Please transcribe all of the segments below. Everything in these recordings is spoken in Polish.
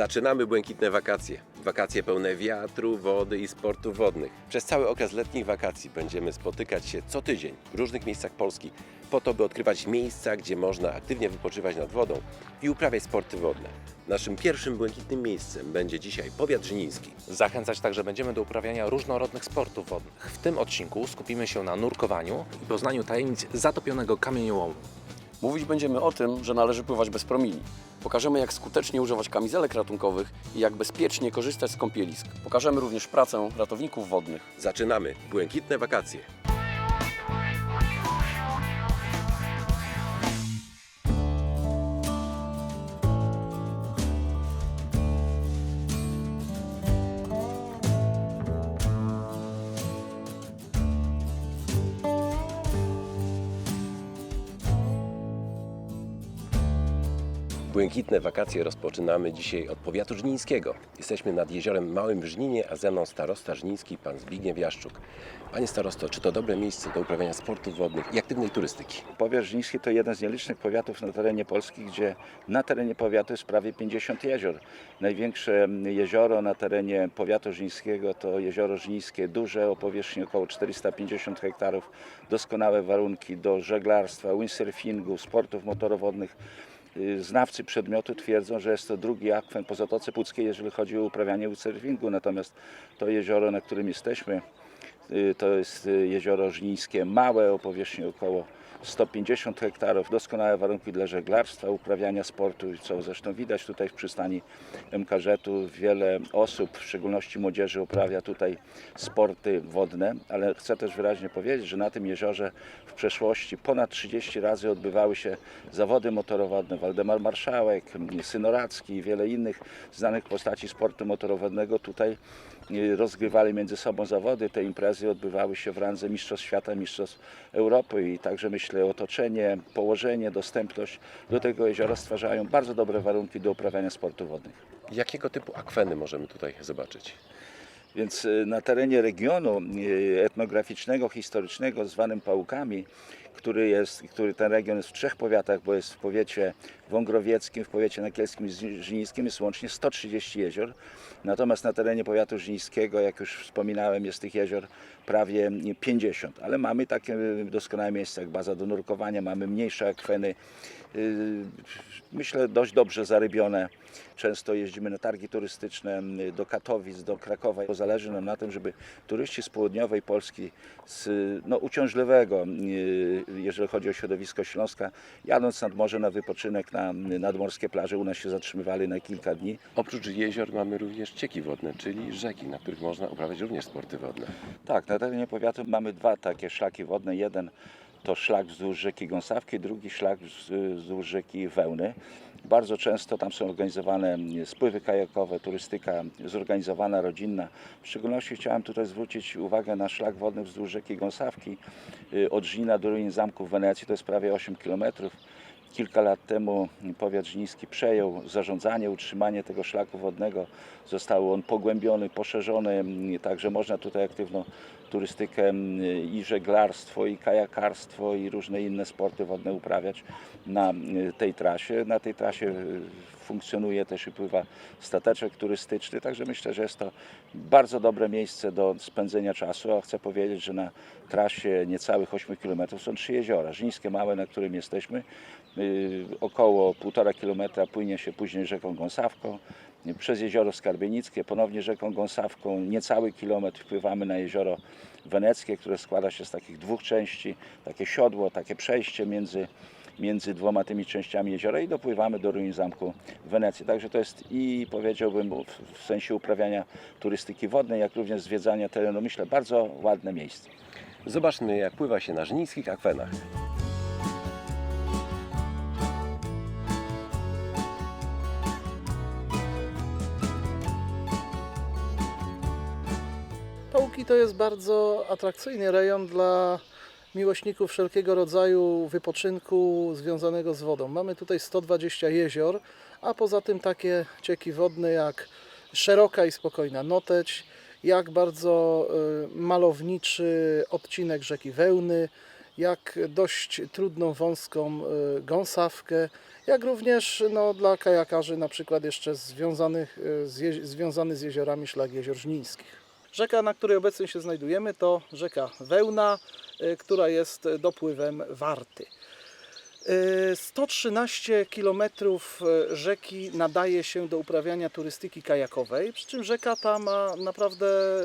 Zaczynamy błękitne wakacje. Wakacje pełne wiatru, wody i sportów wodnych. Przez cały okres letnich wakacji będziemy spotykać się co tydzień w różnych miejscach Polski po to, by odkrywać miejsca, gdzie można aktywnie wypoczywać nad wodą i uprawiać sporty wodne. Naszym pierwszym błękitnym miejscem będzie dzisiaj powiat żniński. Zachęcać także będziemy do uprawiania różnorodnych sportów wodnych. W tym odcinku skupimy się na nurkowaniu i poznaniu tajemnic zatopionego kamieniołomu. Mówić będziemy o tym, że należy pływać bez promili. Pokażemy, jak skutecznie używać kamizelek ratunkowych i jak bezpiecznie korzystać z kąpielisk. Pokażemy również pracę ratowników wodnych. Zaczynamy błękitne wakacje. Błękitne wakacje rozpoczynamy dzisiaj od powiatu żnińskiego. Jesteśmy nad jeziorem Małym Żninie, a ze mną starosta żniński, pan Zbigniew Jaszczuk. Panie starosto, czy to dobre miejsce do uprawiania sportów wodnych i aktywnej turystyki? Powiat Żniński to jeden z nielicznych powiatów na terenie Polski, gdzie na terenie powiatu jest prawie 50 jezior. Największe jezioro na terenie powiatu żnińskiego to jezioro żnińskie, duże o powierzchni około 450 hektarów, doskonałe warunki do żeglarstwa, windsurfingu, sportów motorowodnych. Y, Znawcy przedmiotu twierdzą, że jest to drugi akwen po Zatoce Puckiej, jeżeli chodzi o uprawianie windsurfingu, natomiast to jezioro, na którym jesteśmy, Y, To jest y, jezioro żnińskie, małe o powierzchni około 150 hektarów, doskonałe warunki dla żeglarstwa, uprawiania sportu, co zresztą widać tutaj w przystani MKŻ-u. Wiele osób, w szczególności młodzieży, uprawia tutaj sporty wodne, ale chcę też wyraźnie powiedzieć, że na tym jeziorze w przeszłości ponad 30 razy odbywały się zawody motorowodne. Waldemar Marszałek, Synoracki i wiele innych znanych postaci sportu motorowodnego tutaj rozgrywali między sobą zawody. Te imprezy odbywały się w randze Mistrzostw Świata, Mistrzostw Europy i także myślę otoczenie, położenie, dostępność do tego jeziora stwarzają bardzo dobre warunki do uprawiania sportów wodnych. Jakiego typu akweny możemy tutaj zobaczyć? Więc y, na terenie regionu y, etnograficznego, historycznego zwanym Pałukami, który, jest, który ten region jest w trzech powiatach, bo jest w powiecie wągrowieckim, w powiecie nakielskim i żnińskim, jest łącznie 130 jezior. Natomiast na terenie powiatu żnińskiego, jak już wspominałem, jest tych jezior prawie 50. Ale mamy takie doskonałe miejsca jak baza do nurkowania, mamy mniejsze akweny, myślę dość dobrze zarybione. Często jeździmy na targi turystyczne y, do Katowic, do Krakowa. Zależy nam na tym, żeby turyści z południowej Polski, z no, uciążliwego, y, jeżeli chodzi o środowisko Śląska, jadąc nad morze na wypoczynek na nadmorskie plaże, u nas się zatrzymywali na kilka dni. Oprócz jezior mamy również cieki wodne, czyli rzeki, na których można uprawiać również sporty wodne. Tak, na terenie powiatu mamy dwa takie szlaki wodne. Jeden to szlak wzdłuż rzeki Gąsawki, drugi szlak wz- wzdłuż rzeki Wełny. Bardzo często tam są organizowane spływy kajakowe, turystyka zorganizowana, rodzinna. W szczególności chciałem tutaj zwrócić uwagę na szlak wodny wzdłuż rzeki Gąsawki y, od Żnina do ruin zamku w Wenecji, to jest prawie 8 kilometrów. Kilka lat temu powiat żniński przejął zarządzanie, utrzymanie tego szlaku wodnego. Został on pogłębiony, poszerzony, także można tutaj aktywną turystykę i żeglarstwo, i kajakarstwo, i różne inne sporty wodne uprawiać na tej trasie. Na tej trasie y, funkcjonuje też i pływa stateczek turystyczny, także myślę, że jest to bardzo dobre miejsce do spędzenia czasu, a chcę powiedzieć, że na trasie niecałych 8 km są trzy jeziora. Żnińskie Małe, na którym jesteśmy, y, około 1,5 km płynie się później rzeką Gąsawką, przez jezioro Skarbienickie, ponownie rzeką Gąsawką, niecały kilometr wpływamy na jezioro Weneckie, które składa się z takich dwóch części, takie siodło, takie przejście między między dwoma tymi częściami jeziora i dopływamy do ruin zamku w Wenecji. Także to jest i powiedziałbym w- sensie uprawiania turystyki wodnej, jak również zwiedzania terenu, myślę, bardzo ładne miejsce. Zobaczmy, jak pływa się na żnińskich akwenach. To jest bardzo atrakcyjny rejon dla miłośników wszelkiego rodzaju wypoczynku związanego z wodą. Mamy tutaj 120 jezior, a poza tym takie cieki wodne jak szeroka i spokojna Noteć, jak bardzo y, malowniczy odcinek rzeki Wełny, jak dość trudną, wąską y, Gąsawkę, jak również no, dla kajakarzy na przykład jeszcze związanych, e, z związany z jeziorami szlak jezior żnińskich. Rzeka, na której obecnie się znajdujemy, to rzeka Wełna, e, która jest dopływem Warty. E, 113 km rzeki nadaje się do uprawiania turystyki kajakowej, przy czym rzeka ta ma naprawdę e,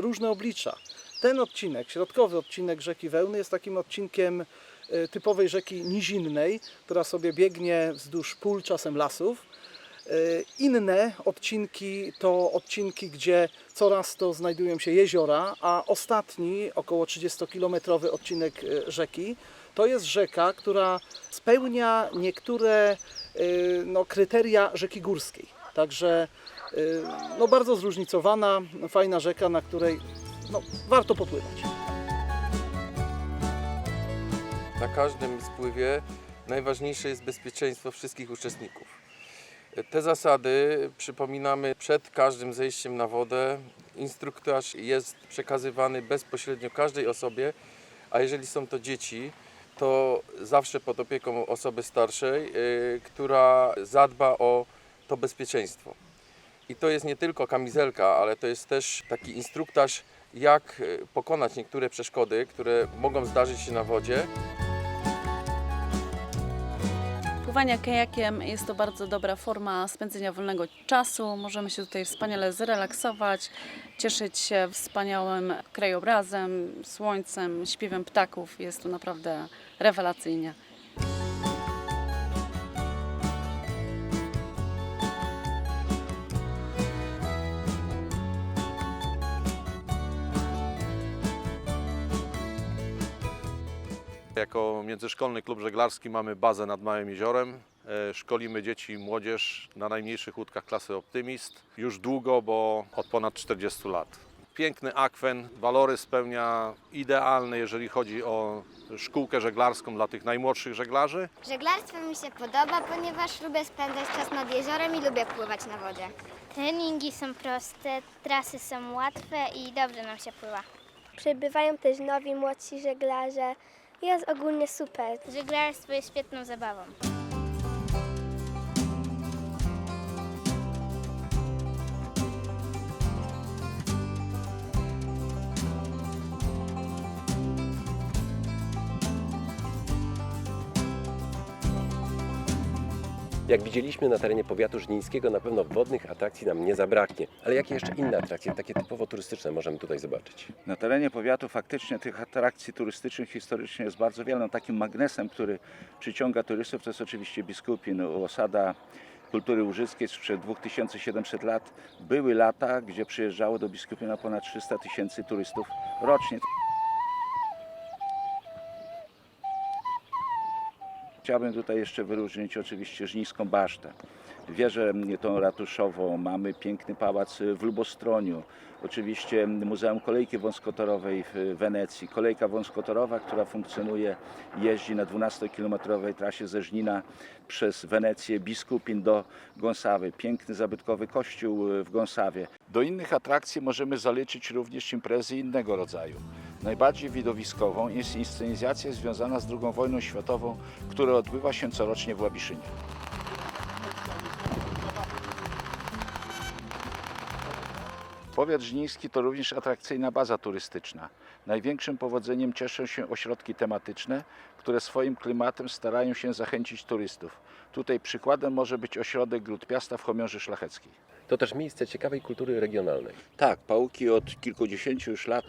różne oblicza. Ten odcinek, środkowy odcinek rzeki Wełny jest takim odcinkiem e, typowej rzeki nizinnej, która sobie biegnie wzdłuż pól, czasem lasów. E, Inne odcinki to odcinki, gdzie coraz to znajdują się jeziora, a ostatni, około 30-kilometrowy odcinek e, rzeki, to jest rzeka, która spełnia niektóre y, no, kryteria rzeki górskiej. Także no, bardzo zróżnicowana, fajna rzeka, na której no, warto popływać. Na każdym spływie najważniejsze jest bezpieczeństwo wszystkich uczestników. Te zasady przypominamy przed każdym zejściem na wodę. Instruktaż jest przekazywany bezpośrednio każdej osobie, a jeżeli są to dzieci, to zawsze pod opieką osoby starszej, y, która zadba o to bezpieczeństwo. I to jest nie tylko kamizelka, ale to jest też taki instruktaż, jak y, pokonać niektóre przeszkody, które mogą zdarzyć się na wodzie. Pływanie kajakiem jest to bardzo dobra forma spędzenia wolnego czasu. Możemy się tutaj wspaniale zrelaksować, cieszyć się wspaniałym krajobrazem, słońcem, śpiewem ptaków. Jest tu naprawdę rewelacyjnie. Jako międzyszkolny klub żeglarski mamy bazę nad Małym Jeziorem. E, Szkolimy dzieci i młodzież na najmniejszych łódkach klasy Optymist. Już długo, bo od ponad 40 lat. Piękny akwen, walory spełnia idealne, jeżeli chodzi o szkółkę żeglarską dla tych najmłodszych żeglarzy. Żeglarstwo mi się podoba, ponieważ lubię spędzać czas nad jeziorem i lubię pływać na wodzie. Treningi są proste, trasy są łatwe i dobrze nam się pływa. Przybywają też nowi, młodsi żeglarze. Jest ogólnie super. Żeglarstwo jest świetną zabawą. Jak widzieliśmy na terenie powiatu żnińskiego, na pewno wodnych atrakcji nam nie zabraknie. Ale jakie jeszcze inne atrakcje, takie typowo turystyczne możemy tutaj zobaczyć? Na terenie powiatu faktycznie tych atrakcji turystycznych historycznie jest bardzo wiele. No, takim magnesem, który przyciąga turystów, to jest oczywiście Biskupin, osada kultury łużyckiej sprzed 2700 lat. Były lata, gdzie przyjeżdżało do Biskupina ponad 300 tysięcy turystów rocznie. Chciałbym tutaj jeszcze wyróżnić oczywiście Żnińską Basztę. Wieżę tą ratuszową, mamy piękny pałac w Lubostroniu, oczywiście Muzeum Kolejki Wąskotorowej w Wenecji. Kolejka wąskotorowa, która funkcjonuje, jeździ na 12-kilometrowej trasie ze Żnina przez Wenecję, Biskupin do Gąsawy. Piękny, zabytkowy kościół w Gąsawie. Do innych atrakcji możemy zaliczyć również imprezy innego rodzaju. Najbardziej widowiskową jest inscenizacja związana z II wojną światową, która odbywa się corocznie w Łabiszynie. Powiat żniński to również atrakcyjna baza turystyczna. Największym powodzeniem cieszą się ośrodki tematyczne, które swoim klimatem starają się zachęcić turystów. Tutaj przykładem może być ośrodek Gród Piasta w Chomiorze Szlacheckiej. To też miejsce ciekawej kultury regionalnej. Tak, Pałuki od kilkudziesięciu już lat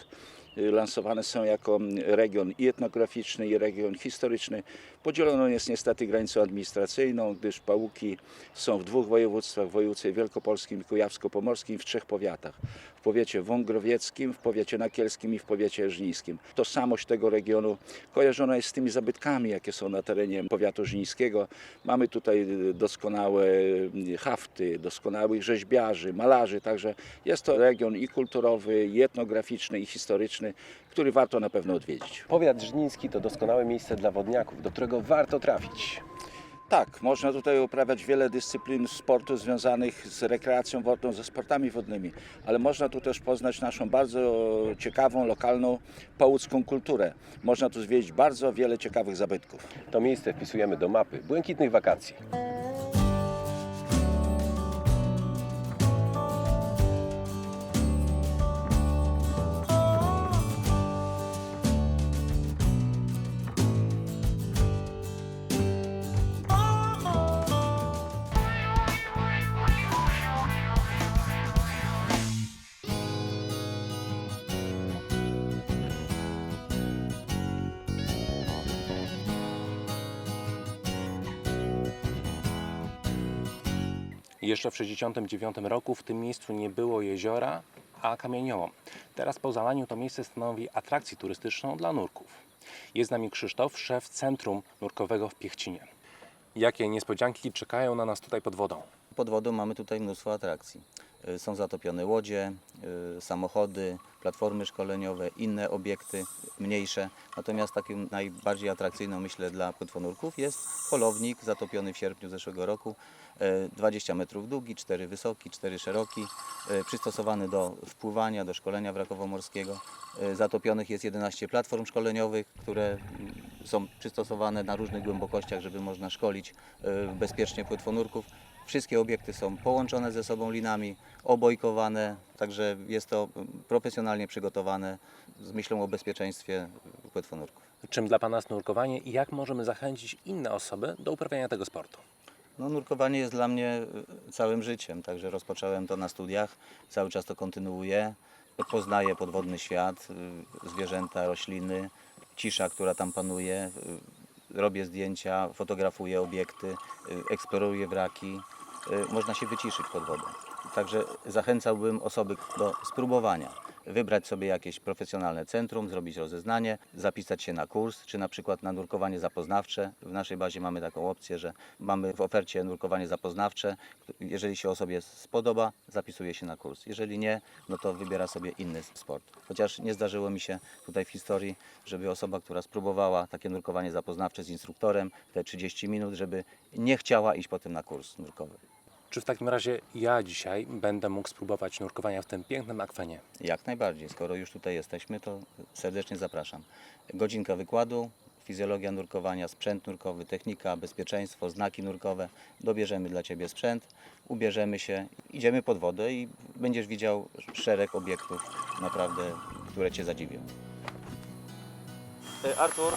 lansowane są jako mm, region i etnograficzny, i region historyczny. Podzielono jest niestety granicą administracyjną, gdyż Pałuki są w dwóch województwach, w województwie wielkopolskim i kujawsko-pomorskim, w trzech powiatach. W powiecie wągrowieckim, w powiecie nakielskim i w powiecie żnińskim. Tożsamość tego regionu kojarzona jest z tymi zabytkami, jakie są na terenie powiatu żnińskiego. Mamy tutaj y, doskonałe y, hafty, doskonałych rzeźbiarzy, malarzy, także jest to region i kulturowy, i etnograficzny, i historyczny, który warto na pewno odwiedzić. Powiat żniński to doskonałe miejsce dla wodniaków, do którego warto trafić. Tak, można tutaj uprawiać wiele dyscyplin sportu związanych z rekreacją wodną, ze sportami wodnymi, ale można tu też poznać naszą bardzo ciekawą, lokalną połódzką kulturę. Można tu zwiedzić bardzo wiele ciekawych zabytków. To miejsce wpisujemy do mapy błękitnych wakacji. Jeszcze w 1969 roku w tym miejscu nie było jeziora, a kamieniołom. Teraz po zalaniu to miejsce stanowi atrakcję turystyczną dla nurków. Jest z nami Krzysztof, szef Centrum Nurkowego w Piechcinie. Jakie niespodzianki czekają na nas tutaj pod wodą? Pod wodą mamy tutaj mnóstwo atrakcji. Y, Są zatopione łodzie, y, samochody, platformy szkoleniowe, inne obiekty mniejsze. Natomiast takim najbardziej atrakcyjną, myślę, dla płetwonurków jest polownik zatopiony w sierpniu zeszłego roku. y, 20 metrów długi, 4 wysoki, 4 szeroki, y, przystosowany do wpływania, do szkolenia wrakowomorskiego. Y, Zatopionych jest 11 platform szkoleniowych, które mm, są przystosowane na różnych głębokościach, żeby można szkolić y, bezpiecznie płetwonurków. Wszystkie obiekty są połączone ze sobą linami, obojkowane, także jest to profesjonalnie przygotowane z myślą o bezpieczeństwie płetwonurków. Czym dla Pana jest nurkowanie i jak możemy zachęcić inne osoby do uprawiania tego sportu? No, nurkowanie jest dla mnie y, całym życiem, także rozpocząłem to na studiach, cały czas to kontynuuję. Poznaję podwodny świat, y, zwierzęta, rośliny, cisza, która tam panuje. y, Robię zdjęcia, fotografuję obiekty, eksploruję wraki. Y, Można się wyciszyć pod wodą. Także zachęcałbym osoby do spróbowania. Wybrać sobie jakieś profesjonalne centrum, zrobić rozeznanie, zapisać się na kurs, czy na przykład na nurkowanie zapoznawcze. W naszej bazie mamy taką opcję, że mamy w ofercie nurkowanie zapoznawcze. Jeżeli się osobie spodoba, zapisuje się na kurs. Jeżeli nie, no to wybiera sobie inny sport. Chociaż nie zdarzyło mi się tutaj w historii, żeby osoba, która spróbowała takie nurkowanie zapoznawcze z instruktorem, te 30 minut, żeby nie chciała iść potem na kurs nurkowy. Czy w takim razie ja dzisiaj będę mógł spróbować nurkowania w tym pięknym akwenie? Jak najbardziej. Skoro już tutaj jesteśmy, to serdecznie zapraszam. Godzinka wykładu, fizjologia nurkowania, sprzęt nurkowy, technika, bezpieczeństwo, znaki nurkowe. Dobierzemy dla Ciebie sprzęt, ubierzemy się, idziemy pod wodę i będziesz widział szereg obiektów, naprawdę, które Cię zadziwią. Artur,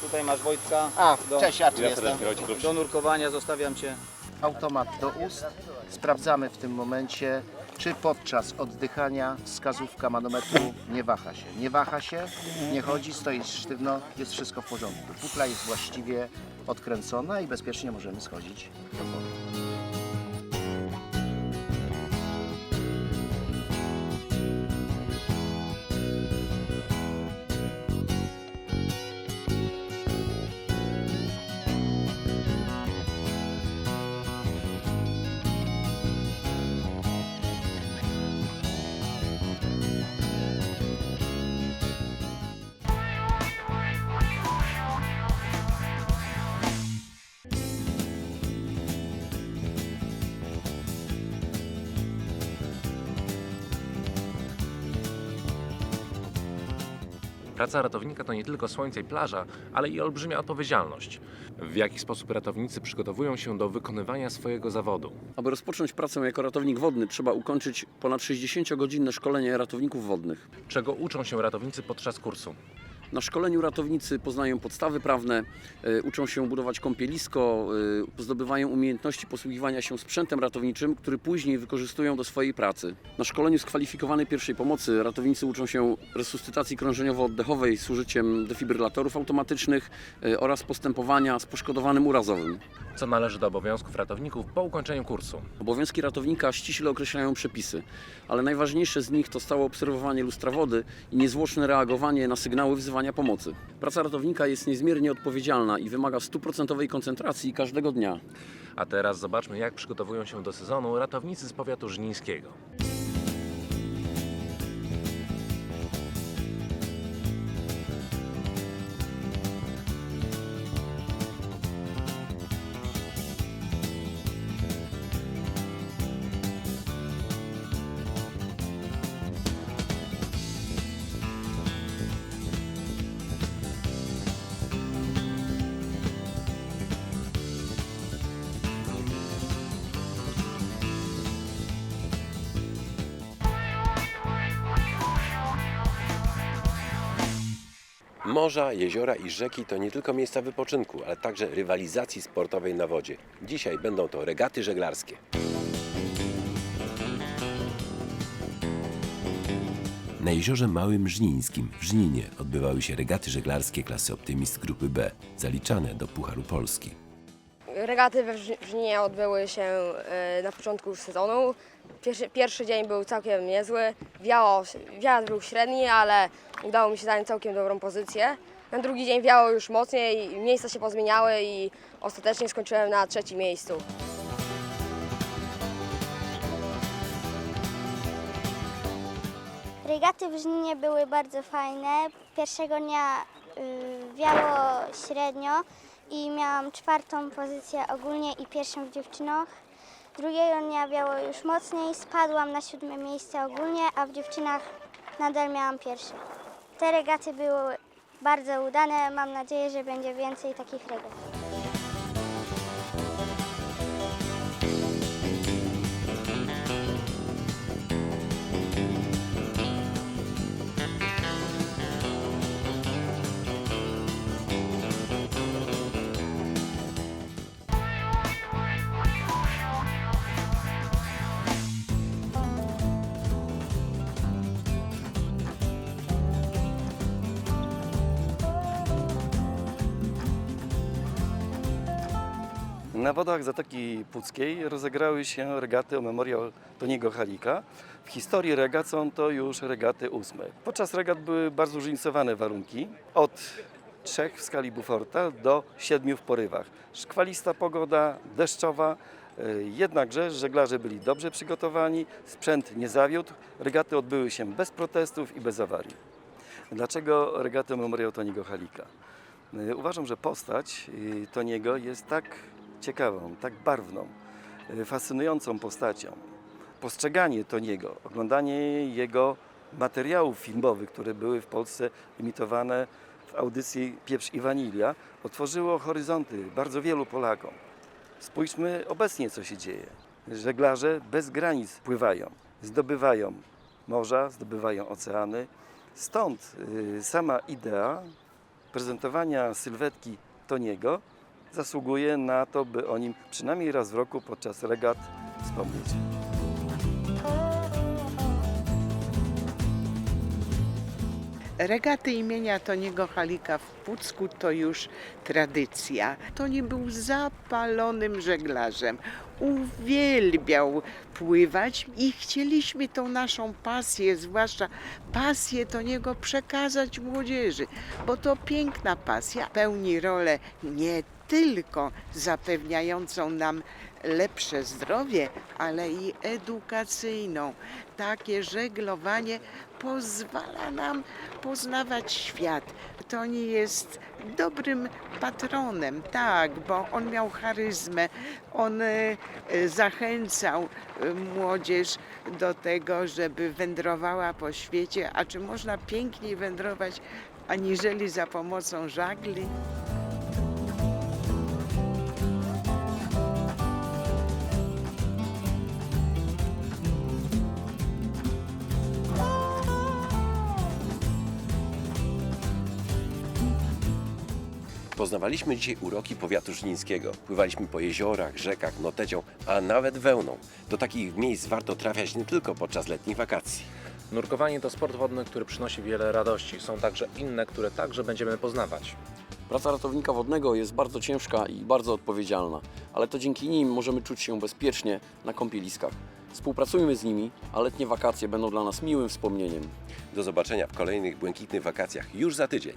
tutaj masz Wojtka. A, do, cześć, ja tu jestem. Do nurkowania zostawiam Cię. Automat do ust. Sprawdzamy w tym momencie, czy podczas oddychania wskazówka manometru nie waha się. Nie waha się, nie chodzi, stoi sztywno, jest wszystko w porządku. Bukla jest właściwie odkręcona i bezpiecznie możemy schodzić do wody. Praca ratownika to nie tylko słońce i plaża, ale i olbrzymia odpowiedzialność. W jaki sposób ratownicy przygotowują się do wykonywania swojego zawodu? Aby rozpocząć pracę jako ratownik wodny, trzeba ukończyć ponad 60-godzinne szkolenie ratowników wodnych. Czego uczą się ratownicy podczas kursu? Na szkoleniu ratownicy poznają podstawy prawne, y, uczą się budować kąpielisko, y, zdobywają umiejętności posługiwania się sprzętem ratowniczym, który później wykorzystują do swojej pracy. Na szkoleniu skwalifikowanej pierwszej pomocy ratownicy uczą się resuscytacji krążeniowo-oddechowej z użyciem defibrylatorów automatycznych y, oraz postępowania z poszkodowanym urazowym. Co należy do obowiązków ratowników po ukończeniu kursu? Obowiązki ratownika ściśle określają przepisy, ale najważniejsze z nich to stałe obserwowanie lustra wody i niezwłoczne reagowanie na sygnały wzywania pomocy. Praca ratownika jest niezmiernie odpowiedzialna i wymaga stuprocentowej koncentracji każdego dnia. A teraz zobaczmy, jak przygotowują się do sezonu ratownicy z powiatu żnińskiego. Morza, jeziora i rzeki to nie tylko miejsca wypoczynku, ale także rywalizacji sportowej na wodzie. Dzisiaj będą to regaty żeglarskie. Na jeziorze Małym Żnińskim w Żninie odbywały się regaty żeglarskie klasy Optymist Grupy B, zaliczane do Pucharu Polski. Regaty we Wrz- Żninie odbyły się e, na początku sezonu. Pierwszy, pierwszy dzień był całkiem niezły. Wiało, wiatr był średni, ale udało mi się zająć całkiem dobrą pozycję. Na drugi dzień wiało już mocniej, miejsca się pozmieniały i ostatecznie skończyłem na trzecim miejscu. Regaty w Żninie były bardzo fajne. Pierwszego dnia y, wiało średnio i miałam czwartą pozycję ogólnie i pierwszą w dziewczynach. Drugiego dnia wiało już mocniej, spadłam na siódme miejsce ogólnie, a w dziewczynach nadal miałam pierwsze. Te regaty były bardzo udane, mam nadzieję, że będzie więcej takich regat. Na wodach Zatoki Puckiej rozegrały się regaty o memoriał Toniego Halika. W historii regat są to już regaty ósme. Podczas regat były bardzo zróżnicowane warunki. Od trzech w skali Buforta do siedmiu w porywach. Szkwalista pogoda, deszczowa, y, jednakże żeglarze byli dobrze przygotowani, sprzęt nie zawiódł, regaty odbyły się bez protestów i bez awarii. Dlaczego regaty o memoriał Toniego Halika? Y, Uważam, że postać y, Toniego jest tak ciekawą, tak barwną, y, fascynującą postacią. Postrzeganie Toniego, oglądanie jego materiałów filmowych, które były w Polsce imitowane w audycji Pieprz i Wanilia, otworzyło horyzonty bardzo wielu Polakom. Spójrzmy obecnie, co się dzieje. Żeglarze bez granic pływają, zdobywają morza, zdobywają oceany. Stąd y, sama idea prezentowania sylwetki Toniego zasługuje na to, by o nim przynajmniej raz w roku podczas regat wspomnieć. Regaty imienia Toniego Halika w Pucku to już tradycja. Toni był zapalonym żeglarzem. Uwielbiał pływać i chcieliśmy tą naszą pasję, zwłaszcza pasję Toniego przekazać młodzieży, bo to piękna pasja. Pełni rolę nie tylko zapewniającą nam lepsze zdrowie, ale i edukacyjną. Takie żeglowanie pozwala nam poznawać świat. Toni jest dobrym patronem, tak, bo on miał charyzmę, on e, zachęcał e, młodzież do tego, żeby wędrowała po świecie. A czy można piękniej wędrować, aniżeli za pomocą żagli? Poznawaliśmy dzisiaj uroki powiatu żnińskiego. Pływaliśmy po jeziorach, rzekach, notecią, a nawet wełną. Do takich miejsc warto trafiać nie tylko podczas letnich wakacji. Nurkowanie to sport wodny, który przynosi wiele radości. Są także inne, które także będziemy poznawać. Praca ratownika wodnego jest bardzo ciężka i bardzo odpowiedzialna, ale to dzięki nim możemy czuć się bezpiecznie na kąpieliskach. Współpracujmy z nimi, a letnie wakacje będą dla nas miłym wspomnieniem. Do zobaczenia w kolejnych błękitnych wakacjach już za tydzień.